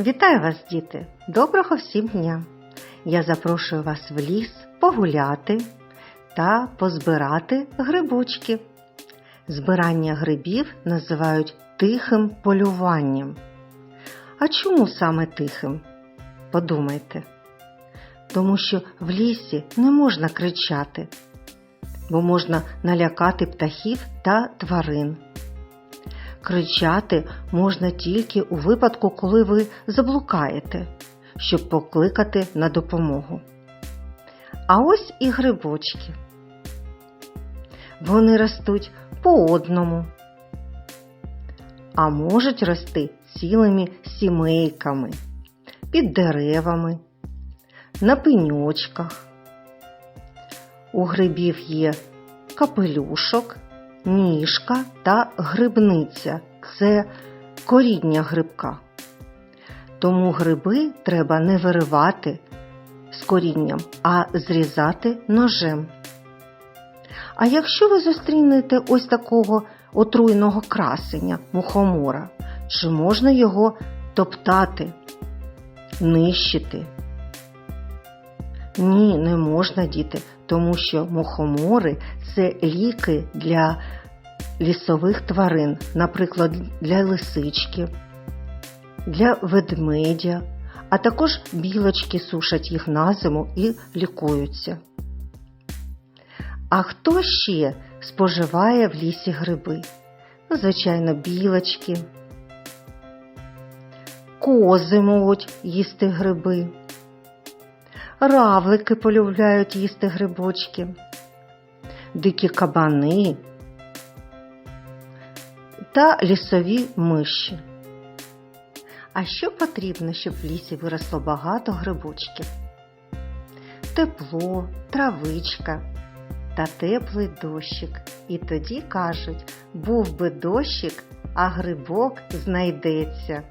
Вітаю вас, діти! Доброго всім дня! Я запрошую вас в ліс погуляти та позбирати грибочки. Збирання грибів називають тихим полюванням. А чому саме тихим? Подумайте. Тому що в лісі не можна кричати, бо можна налякати птахів та тварин. Кричати можна тільки у випадку, коли ви заблукаєте, щоб покликати на допомогу. А ось і грибочки. Вони ростуть по одному, а можуть рости цілими сімейками, під деревами, на пеньочках. У грибів є капелюшок, ніжка та грибниця це коріння грибка. Тому гриби треба не виривати з корінням, а зрізати ножем. А якщо ви зустрінете ось такого отруйного красення мухомора, чи можна його топтати, нищити? Ні, не можна, діти, тому що мухомори це ліки для лісових тварин, наприклад, для лисички, для ведмедя, а також білочки сушать їх на зиму і лікуються. А хто ще споживає в лісі гриби? Ну, звичайно, білочки, кози можуть їсти гриби. Равлики полюбляють їсти грибочки, дикі кабани та лісові миші. А що потрібно, щоб в лісі виросло багато грибочків? Тепло, травичка та теплий дощик. І тоді кажуть, був би дощик, а грибок знайдеться.